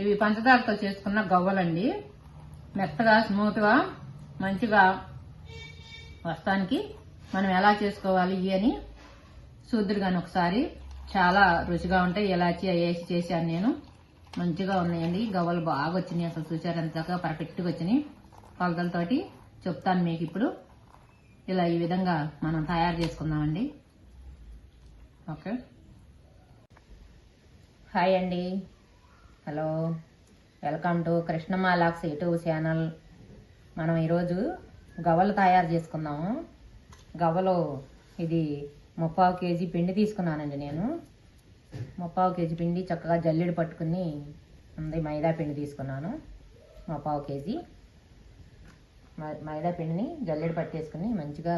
ఇవి పంచదారతో చేసుకున్న గవ్వలండి. మెత్తగా స్మూత్గా మంచిగా వస్తానికి మనం ఎలా చేసుకోవాలి ఇవి అని చూద్దరు కానీ ఒకసారి చాలా రుచిగా ఉంటాయి. ఇలాచి వేసి చేశాను నేను. మంచిగా ఉన్నాయండి. గవ్వలు బాగా వచ్చినాయి అసలు చూసారు? ఎంతగా పర్ఫెక్ట్గా వచ్చినాయి. కొలతలతోటి చెప్తాను మీకు ఇప్పుడు. ఇలా ఈ విధంగా మనం తయారు చేసుకుందామండి. ఓకే. హాయ్ అండి. హలో వెల్కమ్ టు కృష్ణమాలాక్స్ యూట్యూబ్ ఛానల్. మనం ఈరోజు గవ్వలు తయారు చేసుకుందాము. గవ్వలు ఇది ముప్పావు కేజీ పిండి తీసుకున్నానండి నేను. ముప్పావు కేజీ పిండి చక్కగా జల్లెడు పట్టుకుని ఉంది మైదా పిండి తీసుకున్నాను. ముప్పావు కేజీ. మైదా పిండిని జల్లెడు పట్టేసుకుని మంచిగా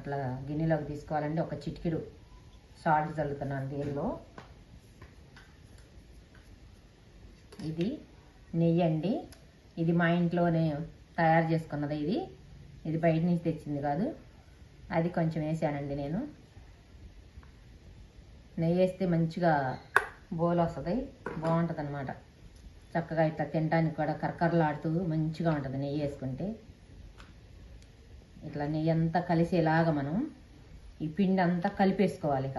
అట్లా గిన్నెలోకి తీసుకోవాలండి. ఒక చిటికెడు. సాల్ట్ చల్లుతున్నాను నీళ్ళు ఇది నెయ్యి అండి. ఇది మా ఇంట్లోనే తయారు చేసుకున్నది ఇది. ఇది బయట నుంచి తెచ్చింది కాదు. అది కొంచెం వేసానండి నేను. నెయ్యి వేస్తే మంచిగా బోల్ వస్తుంది. బాగుంటుంది అనమాట చక్కగా ఇట్లా తినడానికి కూడా కరకరలాడుతూ మంచిగా ఉంటుంది నెయ్యి వేసుకుంటే. ఇట్లా నెయ్యి అంతా కలిసేలాగా మనం ఈ పిండి అంతా కలిపేసుకోవాలి ఇక.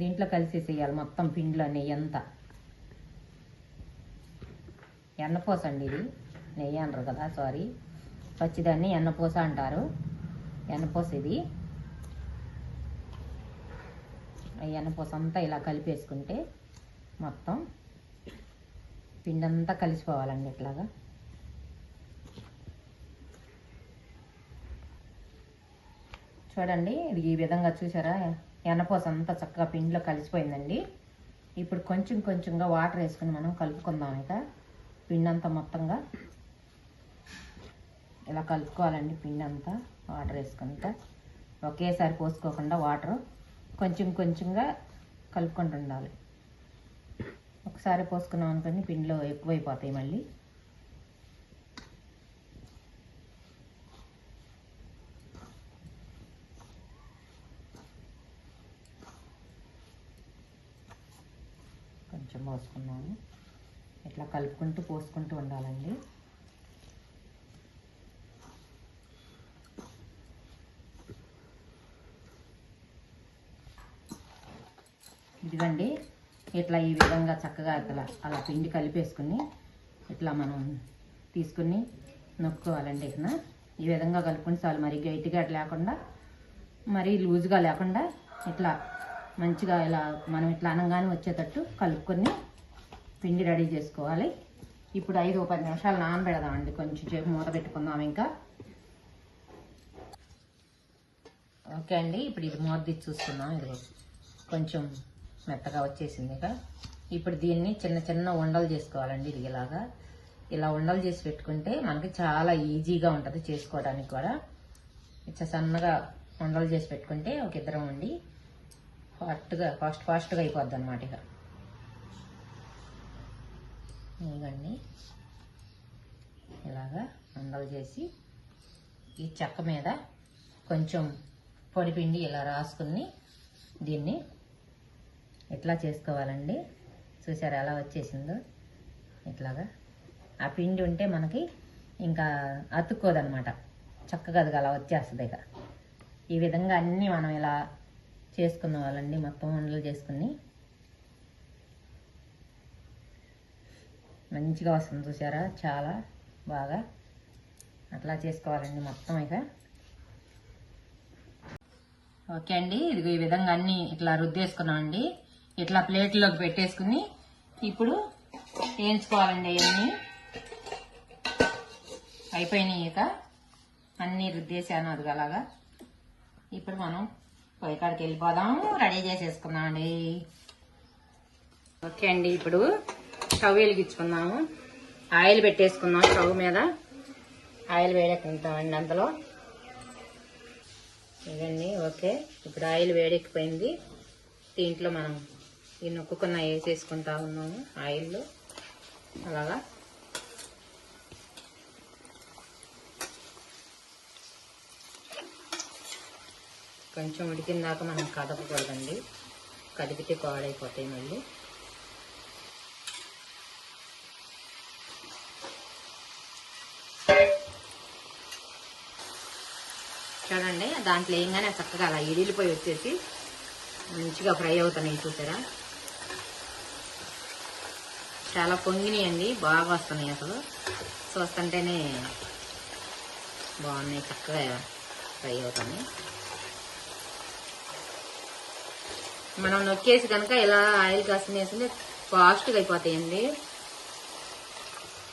దీంట్లో కలిసేసేయాలి మొత్తం పిండిలో నెయ్యి అంతా. ఎన్నపూస అండి ఇది? నెయ్యి అనరు కదా సారీ పచ్చిదాన్ని ఎన్నపూస అంటారు. ఎన్నపూస ఇది. ఆ ఎన్నపూస అంతా ఇలా కలిపేసుకుంటే మొత్తం పిండి అంతా కలిసిపోవాలండి ఇట్లాగా. చూడండి ఇది ఈ విధంగా చూసారా? ఎన్నపూస అంతా చక్కగా పిండిలో కలిసిపోయిందండి. ఇప్పుడు కొంచెం కొంచెంగా వాటర్ వేసుకుని మనం కలుపుకుందాం ఇక. పిండి అంతా మొత్తంగా ఇలా కలుపుకోవాలండి పిండి అంతా వాటర్ వేసుకుంటా ఒకేసారి పోసుకోకుండా వాటర్ కొంచెం కొంచెంగా కలుపుకుంటూ ఉండాలి. ఒకసారి పోసుకున్నాం అనుకోండి పిండిలో ఎక్కువైపోతాయి మళ్ళీ. పోసుకున్నాను ఇట్లా కలుపుకుంటూ పోసుకుంటూ ఉండాలండి. ఇదిగండి ఇట్లా ఈ విధంగా చక్కగా ఇట్లా అలా పిండి కలిపేసుకుని ఇట్లా మనం తీసుకుని నొక్కుకోవాలండి ఇట్లా. ఈ విధంగా కలుపుకుని చాలు మరి గట్టిగా లేకుండా మరీ లూజ్గా లేకుండా ఇట్లా మంచిగా ఇలా మనం ఇట్లా అనగానే వచ్చేటట్టు కలుపుకొని పిండి రెడీ చేసుకోవాలి. ఇప్పుడు ఐదు పది నిమిషాలు నానబెడదామండి. కొంచెం సేపు మూత పెట్టుకుందాం ఇంకా. ఓకే అండి ఇప్పుడు ఇది మూత తీసి చూసుకుందాం ఇది కొంచెం మెత్తగా వచ్చేసింది ఇక. ఇప్పుడు దీన్ని చిన్న చిన్న ఉండలు చేసుకోవాలండి ఇది ఇలాగా. ఇలా ఉండలు చేసి పెట్టుకుంటే మనకి చాలా ఈజీగా ఉంటుంది చేసుకోవడానికి కూడా. ఇట్లా సన్నగా ఉండలు చేసి పెట్టుకుంటే ఒక ఇద్దరం ఉండి ఫాస్ట్గా ఫాస్ట్ ఫాస్ట్గా అయిపోద్ది అనమాట ఇక. ఇదిగండి. ఇలాగా ఉండలు చేసి ఈ చెక్క మీద కొంచెం పొడిపిండి ఇలా రాసుకుని దీన్ని ఎట్లా చేసుకోవాలండి? చూసారా ఎలా వచ్చేసిందో? ఇట్లాగా. ఆ పిండి ఉంటే మనకి ఇంకా అతుక్కోదనమాట చక్కగా అది అలా వచ్చేస్తుంది ఇక. ఈ విధంగా అన్నీ మనం ఇలా చేసుకున్న వాళ్ళండి మొత్తం వండలు చేసుకుని. మంచిగా వస్తుంది చూసారా చాలా బాగా. అట్లా చేసుకోవాలండి మొత్తం ఇక. ఓకే అండి ఇది ఈ విధంగా అన్ని ఇట్లా రుద్దేసుకున్నామండి. ఇట్లా ప్లేట్లోకి పెట్టేసుకుని ఇప్పుడు వేయించుకోవాలండి అవన్నీ అయిపోయినాయి ఇక. అన్నీ రుద్దేసాను అది అలాగా. ఇప్పుడు మనం పొయ్యి కాడికి వెళ్ళిపోదాం. రెడీ చేసేసుకుందామండి. ఓకే అండి ఇప్పుడు స్టవ్ వెలిగించుకుందాము. ఆయిల్ పెట్టేసుకుందాం స్టవ్ మీద. ఆయిల్ వేడెక్కుంటామండి అందులో. ఇదండి ఓకే. ఇప్పుడు ఆయిల్ వేడెక్కిపోయింది. దీంట్లో మనం ఈ నొక్కుకున్న వేసేసుకుంటా ఉన్నాము ఆయిల్లో. అలాగా. కొంచెం ఉడికిన దాకా మనం కదపకూడదండి. కదిపితే పాడైపోతాయి మళ్ళీ. చూడండి దాంట్లో ఏంగానే చక్కగా అలా ఇడిలిపోయి వచ్చేసి మంచిగా ఫ్రై అవుతున్నాయి చూసారా? చాలా పొంగినాయండి బాగా వస్తున్నాయి అసలు. చూస్తుంటేనే బాగున్నాయి చక్కగా ఫ్రై అవుతున్నాయి. మనం నొక్కేసి కనుక ఇలా ఆయిల్ కాసిన వేసింది ఫాస్ట్గా అయిపోతాయండి.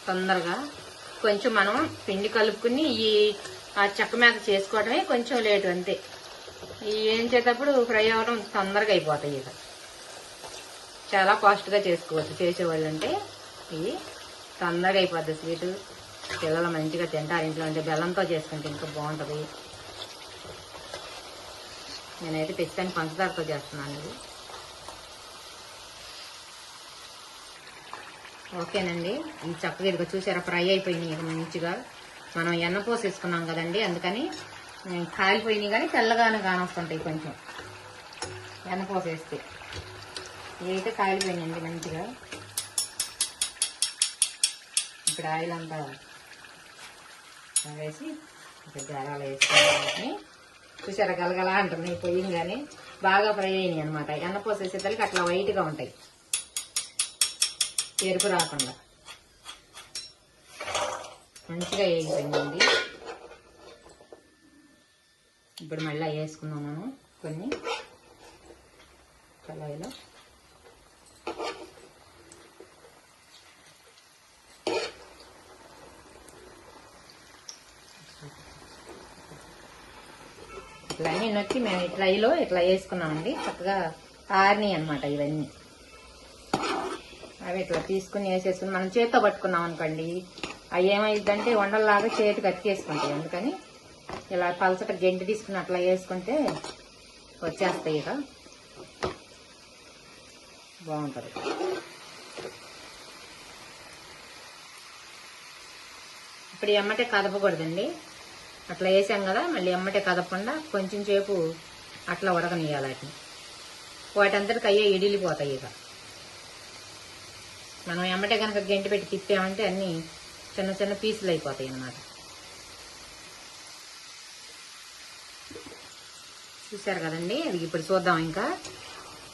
తొందరగా. కొంచెం మనం పిండి కలుపుకుని ఈ ఆ చెక్క మీద చేసుకోవడమే కొంచెం లేటు అంతే. ఏం చేసేటప్పుడు ఫ్రై అవ్వడం తొందరగా అయిపోతాయి ఇక. చాలా ఫాస్ట్గా చేసుకోవచ్చు. చేసేవాళ్ళు అంటే ఇవి తొందరగా అయిపోద్ది స్వీట్. పిల్లలు మంచిగా తింటారు. ఇంట్లో అంటే బెల్లంతో చేసుకుంటే ఇంకా బాగుంటుంది. నేనైతే పెచ్చాన్ని పంచదారతో చేస్తున్నాను ఇది. ఓకేనండి. ఈ చక్కగా ఇదిగో చూసారా ఫ్రై అయిపోయినాయి మంచిగా. మనం ఎన్న పోసేసుకున్నాం కదండి అందుకని కాలిపోయినాయి కానీ తెల్లగానే కానొస్తుంటాయి కొంచెం. ఎన్న పోసేస్తే. ఇవైతే కాలిపోయినాయండి మంచిగా. ఇప్పుడు ఆయిల్ అంతా వేసి ఇక్కడ గారాలు వేసుకుని చూసారా? గలగల అంటున్నాయి కానీ బాగా ఫ్రై అయినాయి అనమాట ఎన్న పోసేసేసరికి అట్లా వైట్గా ఉంటాయి. ఎరుపు రాకుండా. మంచిగా వేగిపోయిందండి. ఇప్పుడు మళ్ళీ వేసుకుందాం మనం కొన్ని. కళాయిలో. ఇట్లా వచ్చి మేము ఇట్లా ఇట్లా వేసుకున్నామండి. చక్కగా ఆరినాయి అనమాట ఇవన్నీ. అవి ఇట్లా తీసుకుని వేసేసుకుని మనం చేతితో పట్టుకున్నాం అనుకోండి. అవి ఏమైందంటే వండల్లాగా చేతికి అతికేసుకుంటాయి. అందుకని ఇలా పలసట గెంటి తీసుకుని అట్లా వేసుకుంటే వచ్చేస్తాయి ఇక. బాగుంటుంది. ఇప్పుడు ఎమ్మటే కదపకూడదండి. అట్లా వేసాం కదా మళ్ళీ ఎమ్మటే కదపకుండా కొంచెం సేపు అట్లా ఉడకనియాలి వాటిని. వాటంతటికి అయ్యే ఇడిలిపోతాయి ఇక. మనం ఎమ్మటే కనుక గంటి పెట్టి తిప్పామంటే అన్ని చిన్న చిన్న పీసులు అయిపోతాయి అన్నమాట. చూసారు కదండి? అది ఇప్పుడు చూద్దాం ఇంకా.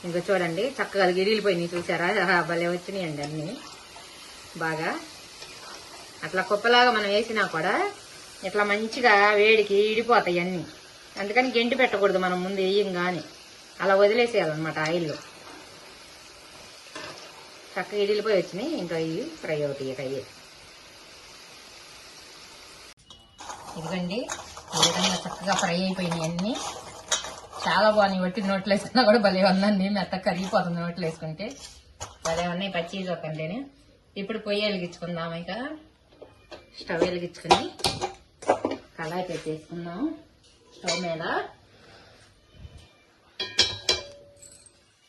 ఇంకా చూడండి చక్కగా అది ఇరిగిపోయినాయి చూసారా భలే వచ్చినాయండి అన్ని. బాగా. అట్లా కుప్పలాగా మనం వేసినా కూడా ఇట్లా మంచిగా వేడికి ఇడిపోతాయి అన్ని. అందుకని గెంటి పెట్టకూడదు మనం ముందు వేయంగానే. అలా వదిలేసేయాలన్నమాట ఆయిల్లో. చక్కగా ఇడిలిపోయి వచ్చినాయి. ఇంకా ఇవి ఫ్రై అవుతాయి ఇక అయ్యి. ఇదిగండి ఈ విధంగా చక్కగా ఫ్రై అయిపోయినాయి అన్ని. చాలా బాగున్నాయి. వట్టి నోట్లు వేసుకున్నా కూడా భలే ఉందండి మెత్త కరిగిపోతుంది నోట్లు వేసుకుంటే భలే ఉన్నాయి పచ్చి చూపండి ఇప్పుడు పొయ్యి వెలిగించుకుందాం ఇక. స్టవ్ వెలిగించుకుని కళాయి పెట్టేసుకుందాం. స్టవ్ మీద.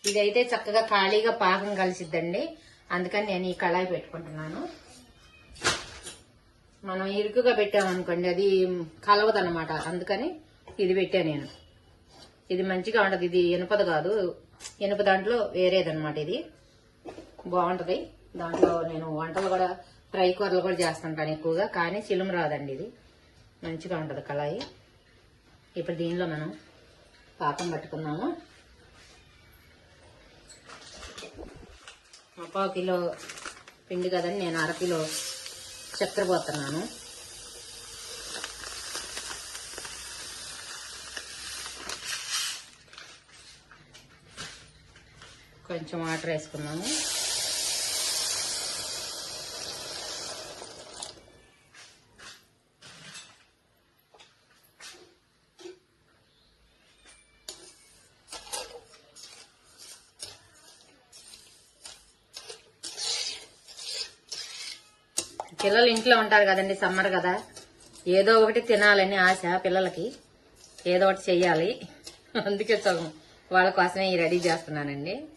ఇదైతే చక్కగా ఖాళీగా పాకం కలిసిద్దండి. అందుకని నేను ఈ కళాయి పెట్టుకుంటున్నాను. మనం ఇరుకుగా పెట్టామనుకోండి అది కలవదన్నమాట. అందుకని ఇది పెట్టా నేను. ఇది మంచిగా ఉంటుంది. ఇది ఇనుపది కాదు. ఇనుప దాంట్లో వేరేదన్నమాట ఇది. బాగుంటుంది. దాంట్లో నేను వంటలు కూడా ఫ్రై కూరలు కూడా చేస్తుంటాను ఎక్కువగా కానీ చిలుము రాదండి ఇది. మంచిగా ఉంటుంది కళాయి. ఇప్పుడు దీనిలో మనం పాకం పట్టుకున్నాము పావు కిలో పిండి కదండి నేను అరకిలో చక్కెర పోతున్నాను కొంచెం వాటర్ వేసుకున్నాము పిల్లలు ఇంట్లో ఉంటారు కదండి సమ్మర్ కదా. ఏదో ఒకటి తినాలని ఆశ పిల్లలకి. ఏదో ఒకటి చెయ్యాలి. అందుకే సగం వాళ్ళ కోసమే ఈ రెడీ చేస్తున్నానండి.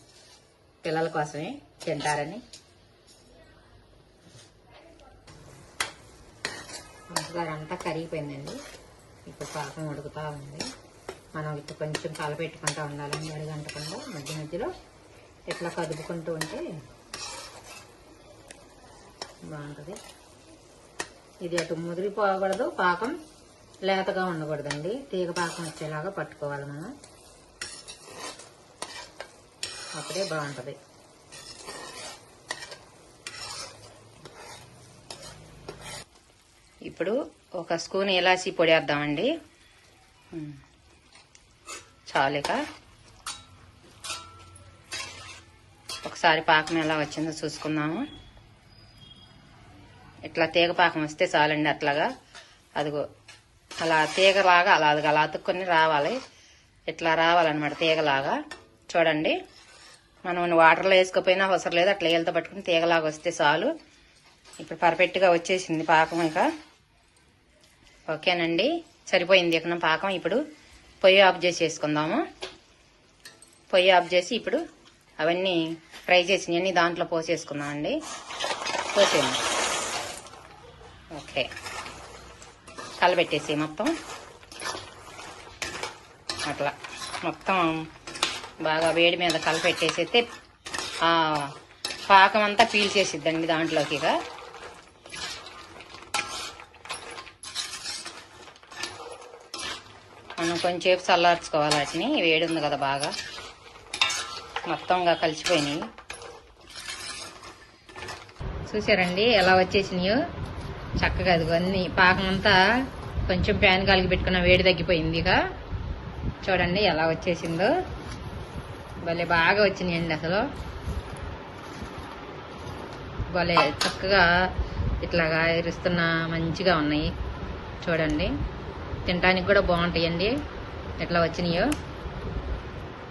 పిల్లల కోసమే తింటారని. పంచదార అంతా కరిగిపోయిందండి. ఇప్పుడు పాకం ఉడుకుతా ఉంది. మనం ఇప్పుడు కొంచెం కలపెట్టుకుంటూ ఉండాలండి అడిగంటకుండా మధ్య మధ్యలో. ఇట్లా కదుపుకుంటూ ఉంటే బాగుంటుంది. ఇది అటు ముదిరిపోకూడదు పాకం లేతగా ఉండకూడదండి. తీగ పాకం వచ్చేలాగా పట్టుకోవాలి మనం. అప్పుడే బాగుంటుంది. ఇప్పుడు ఒక స్పూన్ ఇలాచి పొడి వేద్దామండి. చాలిక. ఒకసారి పాకం ఎలా వచ్చిందో చూసుకుందాము. ఇట్లా తీగ పాకం వస్తే చాలండి అట్లాగా. అదిగో అలా తీగలాగా అలా అది అలా అతుక్కొని రావాలి. ఇట్లా రావాలన్నమాట తీగలాగా. చూడండి. మనం వాటర్లో వేసుకోపోయినా అవసరం లేదు. అట్లా ఏళ్ళతో పట్టుకుని తీగలాగా వస్తే చాలు. ఇప్పుడు పర్ఫెక్ట్గా వచ్చేసింది పాకం ఇంకా. ఓకేనండి. సరిపోయింది ఇక్కడ పాకం ఇప్పుడు. పొయ్యి ఆఫ్ చేసి వేసుకుందాము. పొయ్యి ఆఫ్ చేసి ఇప్పుడు అవన్నీ ఫ్రై చేసినవన్నీ దాంట్లో పోసేసుకుందామండి. పోసేయండి. ఓకే. కలబెట్టేసి మొత్తం. అట్లా. మొత్తం బాగా వేడి మీద కలపెట్టేసైతే పాకం అంతా పీల్చేసిద్దండి దాంట్లోకి ఇక. మనం కొంచెంసేపు చల్లార్చుకోవాలి వాటిని. వేడి ఉంది కదా బాగా. మొత్తంగా కలిసిపోయినాయి. చూసారండి ఎలా వచ్చేసినాయో? చక్కగా అది అన్ని పాకం అంతా కొంచెం ప్యాన్ కలిగి పెట్టుకున్న వేడి తగ్గిపోయింది ఇక. చూడండి ఎలా వచ్చేసిందో. భలే బాగా వచ్చినాయండి అసలు. భలే చక్కగా ఇట్లాగా ఇరుస్తున్న మంచిగా ఉన్నాయి. చూడండి తినడానికి కూడా బాగుంటాయండి. ఎట్లా వచ్చినాయో.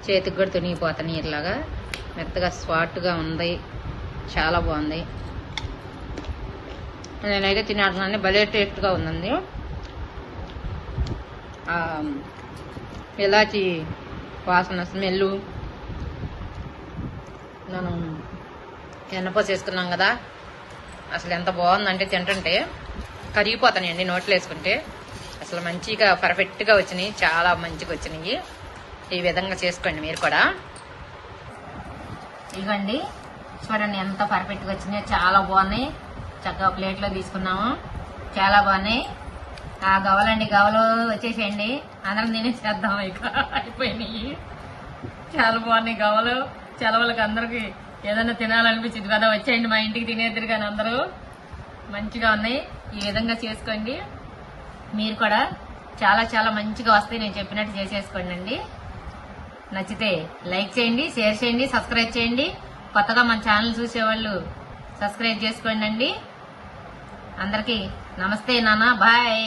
చేతికి కూడా తునిగిపోతున్నాయి ఇట్లాగా. మెత్తగా స్వాట్గా ఉంది. చాలా బాగుంది. నేనైతే తినేస్తున్నాను భలే టేస్ట్గా ఉందండి. ఇలాచి వాసన స్మెల్ మనం ఎన్నపో చేసుకున్నాం కదా. అసలు ఎంత బాగుందంటే తింటుంటే కరిగిపోతానండి నోట్లో వేసుకుంటే. అసలు మంచిగా పర్ఫెక్ట్గా వచ్చినాయి. చాలా మంచిగా వచ్చినాయి. ఈ విధంగా చేసుకోండి మీరు కూడా. ఇవ్వండి. చూడండి ఎంత పర్ఫెక్ట్గా వచ్చినాయో. చాలా బాగున్నాయి. చక్కగా ప్లేట్లో తీసుకున్నాము. చాలా బాగున్నాయి. ఆ గవలండి గవలు వచ్చేసేయండి. అందరం తినేసేద్దాం ఇక. అయిపోయినాయి. చాలా బాగున్నాయి గవలు చలవలకు అందరికి ఏదైనా తినాలనిపించింది కదా వచ్చేయండి మా ఇంటికి తినేద్దరు కానీ అందరూ. మంచిగా ఉన్నాయి. ఈ విధంగా చేసుకోండి. మీరు కూడా చాలా చాలా మంచిగా వస్తాయి. నేను చెప్పినట్టు చేసేసుకోండి అండి. నచ్చితే లైక్ చేయండి షేర్ చేయండి సబ్స్క్రైబ్ చేయండి. కొత్తగా మన ఛానల్ చూసేవాళ్ళు సబ్స్క్రైబ్ చేసుకోండి అండి. అందరికీ నమస్తే నాన్న బాయ్